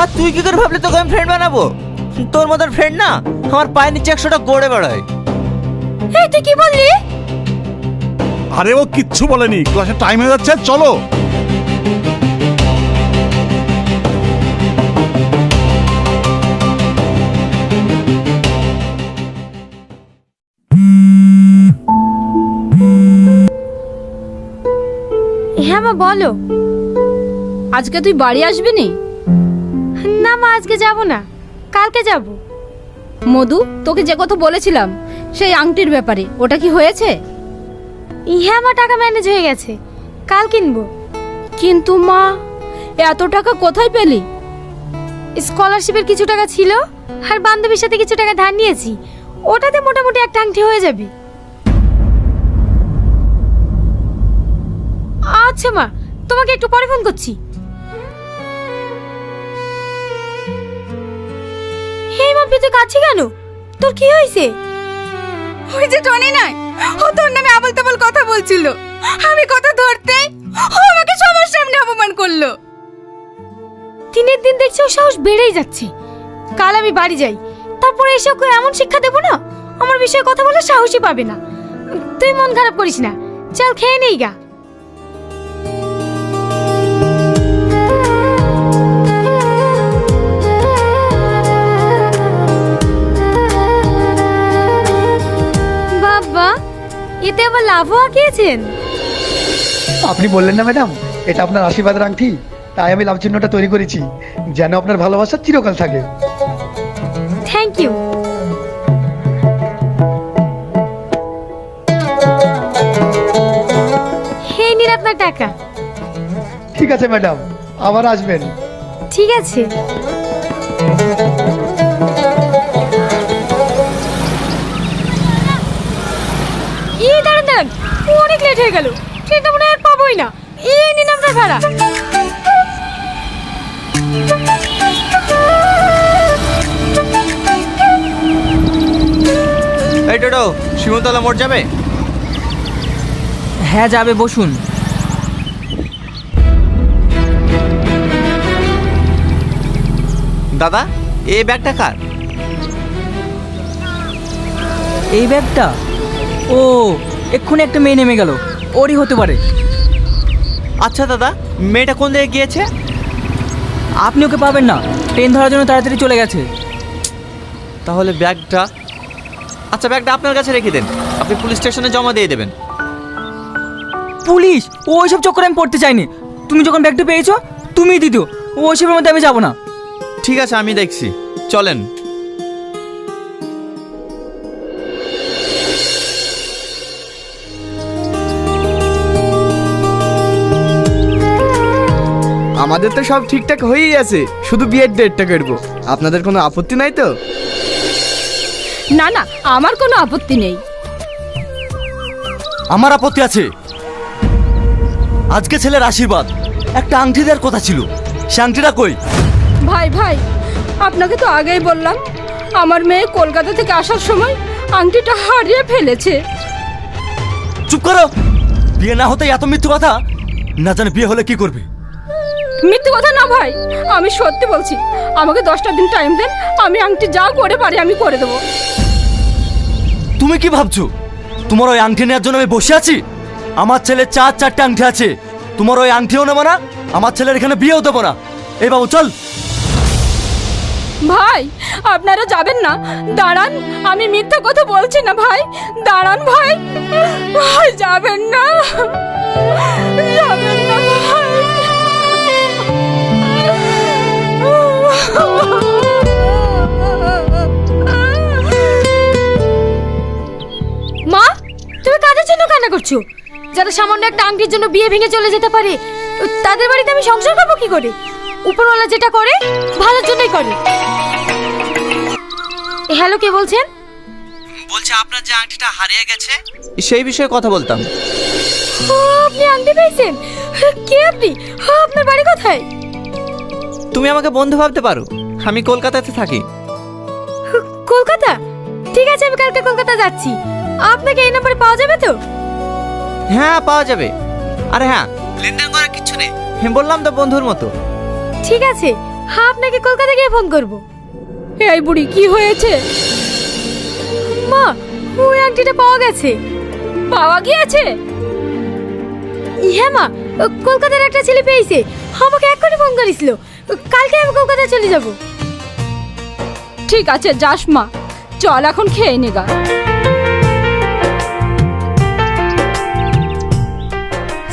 আর তুই কি করে ভাবলি তোকে আমি ফ্রেন্ড বানাবো? তোর মতন ফ্রেন্ড না আমার পায়ের নিচে একশোটা গড়ে বেড়ায়। এই তুই কি বললি? আরে ও কিচ্ছু বলেনি ক্লাসে টাইম হয়ে যাচ্ছে চলো। হ্যাঁ মা বলো। আজকে তুই বাড়ি আসবি নি? না মা আজকে যাব না। কালকে যাব। মধু তোকে যে কথা বলেছিলাম সেই আংটির ব্যাপারে ওটা কি হয়েছে? হ্যাঁ মা টাকা ম্যানেজ হয়ে গেছে। কাল কিনবো। কিন্তু মা এত টাকা কোথায় পেলি? স্কলারশিপের কিছু টাকা ছিল আর বান্ধবীর সাথে কিছু টাকা ধার নিয়েছি। ওটাতে মোটামুটি একটা আংটি হয়ে যাবে। আচ্ছা মা তোমাকে একটু পরে ফোন করছি। তুই কাছে কেন? তোর কি হয়েছে? ওই যে টনি নাই ও তোর নামে আবল তাবল কথা বলছিল। আমি কথা ধরতেই ও আমাকে সবার সামনে অপমান করল। দিনের দিন দেখছি ওর সাহস বেড়েই যাচ্ছে। কাল আমি বাড়ি যাই তারপরে এসে ওকে এমন শিক্ষা দেবো না? আমার বিষয়ে কথা বলে সাহসই পাবে না। তুই মন খারাপ করিস না। চল খেয়ে নেই গা। আবার লাভও আঁকিয়েছেন? আপনি বললেন না ম্যাডাম এটা আপনার আশীর্বাদের আংটি তাই আমি লাভ চিহ্নটা তৈরি করেছি যেন আপনার ভালোবাসা চিরকাল থাকে। থ্যাংক ইউ হে নিন আপনার টাকা। ঠিক আছে ম্যাডাম আবার আসবেন। ঠিক আছে। অনেক লেট হয়ে গেল। ট্রেনটা মনে হয় আর পাবোই না। এই নিন আপনার ভাড়া। এই টোটো শিমতলা মোড় যাবে? হ্যাঁ যাবে বসুন। দাদা এই ব্যাগটা কার? এই ব্যাগটা? ও এক্ষুনি একটা মেয়ে নেমে গেল। ওরই হতে পারে। আচ্ছা দাদা মেয়েটা কোন দিকে গিয়েছে? আপনি ওকে পাবেন না। ট্রেন ধরার জন্য তাড়াতাড়ি চলে গেছে। তাহলে ব্যাগটা আচ্ছা ব্যাগটা আপনার কাছে রেখে দেন। আপনি পুলিশ স্টেশনে জমা দিয়ে দেবেন। পুলিশ? ও ওইসব চক্করে আমি পড়তে চাইনি। তুমি যখন ব্যাগটা পেয়েছ তুমিই দিত ও ওইসবের মধ্যে আমি যাব না। ঠিক আছে আমি দেখছি। চলেন। আমাদের তো সব ঠিকঠাক হয়েই আছে। শুধু বিয়ের ডেটটা করব আপনাদের কোনো আপত্তি নাই তো? না না আমার কোনো আপত্তি নেই। আমার আপত্তি আছে। আজকে ছেলের আশীর্বাদ। একটা আংটি দেওয়ার কথা ছিল। সে আংটিটা কই? ভাই ভাই আপনাকে তো আগেই বললাম আমার মেয়ে কলকাতা থেকে আসার সময় আংটিটা হারিয়ে ফেলেছে। চুপ করো! বিয়ে না হতে এত মৃত্যু কথা? না জানে বিয়ে হলে কি করবে? মিথ্যে কথা না ভাই। আমি সত্যি বলছি আমাকে দশটা দিন টাইম দেন আমি আংটি যা করে পারি আমি করে দেবো। তুমি কি ভাবছ? তোমার ওই আংটি নেওয়ার জন্য আমি বসে আছি? আমার ছেলের চার চারটে আংটি আছে। তোমার ওই আংটিও নেব না আমার ছেলের এখানে বিয়েও দেবো না। এই বাবু চল। ভাই আপনারা যাবেন না। দাঁড়ান আমি মিথ্যা কথা বলছি না ভাই। দাঁড়ান ভাই। ভাই যাবেন না। যাবেন মা তুমি কাদের জন্য কান্না করছ। যারা সামান্য একটা আংটির জন্য বিয়ে ভেঙে চলে যেতে পারে তাদের বাড়িতে আমি সংসার করব কি করে? উপরওয়ালা যেটা করে ভালোর জন্যই করে। হ্যালো কে বলছেন? বলছে আপনার যে আংটিটা হারিয়ে গেছে। সেই বিষয়ে কথা বলতাম। ও, আপনি আংটি পেয়েছেন। কে আপনি? ও, আপনার বাড়ি কোথায়? তুমি আমাকে বন্ধু ভাবতে পারো। আমি কলকাতাতে থাকি। কলকাতা? ঠিক আছে আমি কালকে কলকাতা যাচ্ছি। আপনাকে এই নম্বরে পাওয়া যাবে তো? হ্যাঁ পাওয়া যাবে। আরে হ্যাঁ। লেনদেন করার কিচ্ছু নেই। হ্যাঁ বললাম তো বন্ধুর মতো। ঠিক আছে হ্যাঁ আপনাকে কলকাতা গিয়ে ফোন করব। এই বুড়ি কি হয়েছে? মা ওই আংটিটা পাওয়া গেছে। পাওয়া গিয়েছে? হ্যাঁ মা ও কলকাতার একটা ছেলে পেয়েছে। আমাকে এক এক্ষুনি ফোন করেছিল। কালকে আমি কলকাতা চলে যাব। ঠিক আছে যাস মা। চল এখন খেয়ে নেগা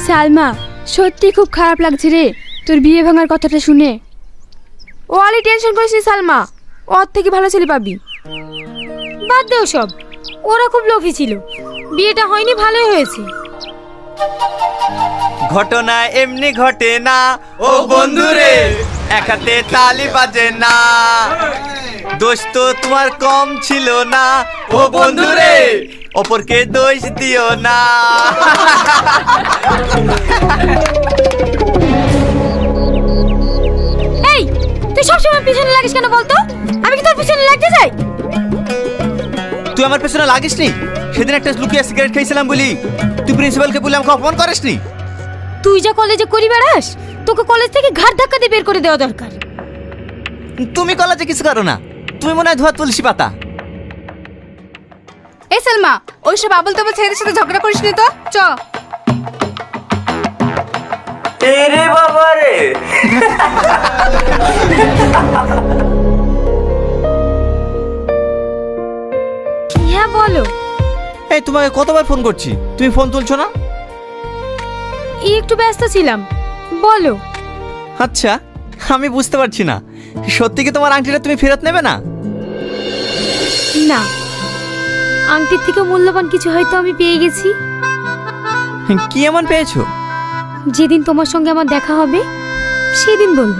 সালমা সত্যি খুব খারাপ লাগছে রে তোর বিয়ে ভাঙার কথাটা শুনে। ও আলি টেনশন করিস নি, সালমা ওর থেকে ভালো ছেলে পাবি। বাদ দেও সব ওরা খুব লোভী ছিল বিয়েটা হয়নি ভালোই হয়েছে। ঘটনা এমনি ঘটে না ও বন্ধুরে এক হাতে তালি বাজে না। দোষ তো তোমার কম ছিল না। ও বন্ধুরে অপরকে দোষ দিও না। এই তুই সবসময় পিছনে লাগিস কেন বলতো? আমি কি তোর পিছনে লাগতে যাই তুই আমার পেছনে লাগিস নি সেদিন একটা লুকিয়ে সিগারেট খেয়েছিলাম বলি। তুই প্রিন্সিপালকে বলে আমাকে অপমান করিস নি তুই যা কলেজে করি বেড়াস তোকে কলেজ থেকে ঘাট ধাক্কা দিয়ে বের করে দেওয়া দরকার। তুমি কলেজে কিছু করো না। তুমি মনে হয় ধোয়া তুলসী পাতা। এই সালমা ওইসব আবল তাবল ছেলেদের সাথে ঝগড়া করিস নি তো? চ। রে বাবা রে। হ্যাঁ বলো। এই তোমাকে কতবার ফোন করছি? তুমি ফোন তুলছো না? এই একটু ব্যস্ত ছিলাম। বলো। আচ্ছা আমি বুঝতে পারছি না। সত্যি কি তোমার আংটিটা তুমি ফেরত নেবে না? না। আংটির থেকে মূল্যবান কিছু হয়তো আমি পেয়ে গেছি। কি এমন পেয়েছ? যেদিন তোমার সঙ্গে আমার দেখা হবে সেদিন বলব।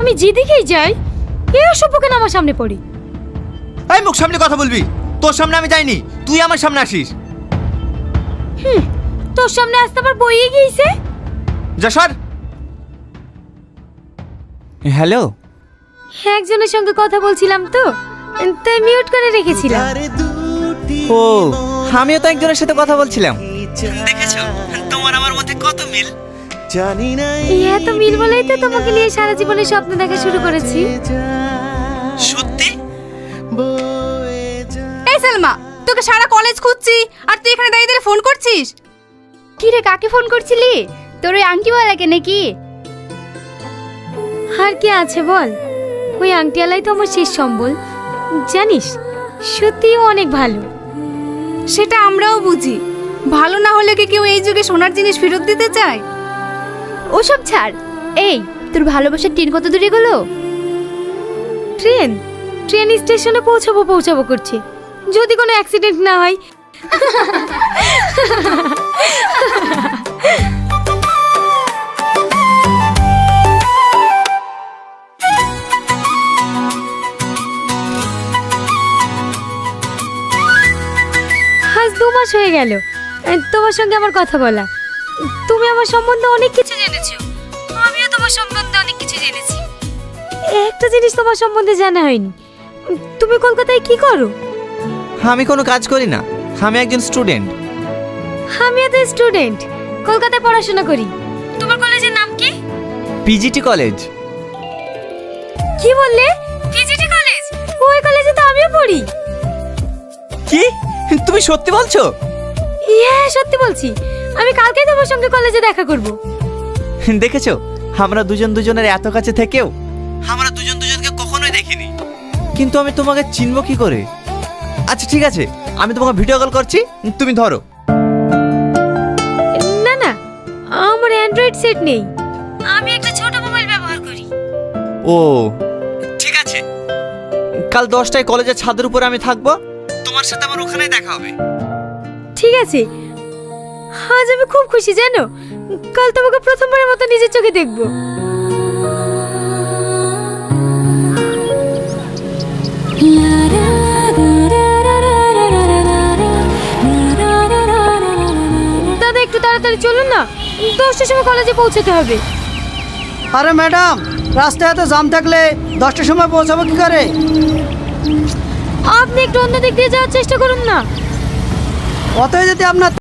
আমি যেদিকেই যাই এ অসভ্য কেন আমার সামনে পড়ি। এই মুখ সামনে কথা বলবি। তোর সামনে আমি যাইনি তুই আমার সামনে আসিস। তোর সামনে আসতে আবার বইয়ে গিয়েছে? যা সর হ্যালো একজনের সঙ্গে কথা বলছিলাম তো তাই মিউট করে রেখেছিলাম। ও আমিও তো একজনের সাথে কথা বলছিলাম। দেখেছ? তোমার আমার মধ্যে কত মিল? এই এত মিল বলেই তো তোমাকে নিয়ে সারা জীবনে স্বপ্ন দেখা শুরু করেছি। সত্যি? সালমা তোকে সারা কলেজ খুঁজছি আর তুই এখানে দাঁড়িয়ে দাঁড়িয়ে ফোন করছিস? কি রে কাকে ফোন করছিলি? তোর ওই আংটিওয়ালাকে নাকি? আর কি আছে বল? ওই আংটিয়ালাই তো আমার শেষ সম্বল। জানিস সত্যিই অনেক ভালো। সেটা আমরাও বুঝি। ভালো না হলে কি কেউ এই যুগে সোনার জিনিস ফেরত দিতে চায়? ওসব ছাড়। এই তোর ভালোবাসার টিন কত দূরে গেলো ট্রেন? ট্রেন স্টেশনে পৌঁছাবো পৌঁছাবো করছে। যদি কোনো অ্যাক্সিডেন্ট না হয়। দু মাস হয়ে গেল। তোমার সঙ্গে আমার কথা বলা। তুমি আমার সম্বন্ধে অনেক কিছু জেনেছো। আমিও তোমার সম্বন্ধে অনেক কিছু জেনেছি। একটা জিনিস তোমার সম্বন্ধে জানা হয়নি। তুমি কলকাতায় কি করো? আমি কোনো কাজ করি না। আমি একজন স্টুডেন্ট। আমিও তো স্টুডেন্ট। কলকাতায় পড়াশোনা করি। তোমার কলেজের নাম কি? PGT college. কি বললে? PGT college? ওই কলেজে তো আমিও পড়ি। কি? তুমি সত্যি বলছো? হ্যাঁ সত্যি বলছি। আমি কালকেই তোমার সঙ্গে কলেজে দেখা করব। দেখেছ? আমরা দুজন দুজনের এত কাছে থেকেও আমরা দুজন দুজনকে কখনোই দেখিনি। কিন্তু আমি তোমাকে চিনব কি করে? আচ্ছা ঠিক আছে। আমি তোমাকে ভিডিও কল করছি তুমি ধরো। না না আমার অ্যান্ড্রয়েড সেট নেই। আমি একটা ছোট মোবাইল ব্যবহার করি। ও ঠিক আছে। কাল দশটায় কলেজের ছাদের উপরে আমি থাকব। তোমার সাথে আমার ওখানেই দেখা হবে। ঠিক আছে। আজ আমি খুব খুশি জানো? কাল তোমাকে প্রথমবারের মতো নিজের চোখে দেখব। দাদা দশটার সময় কলেজে পৌঁছাতে হবে। আরে ম্যাডাম রাস্তায় এত জাম থাকলে দশটার সময় পৌঁছাবো কি করে? আপনি একটু অন্য দিক দিয়ে যাওয়ার চেষ্টা করুন না। অতই যদি আপনার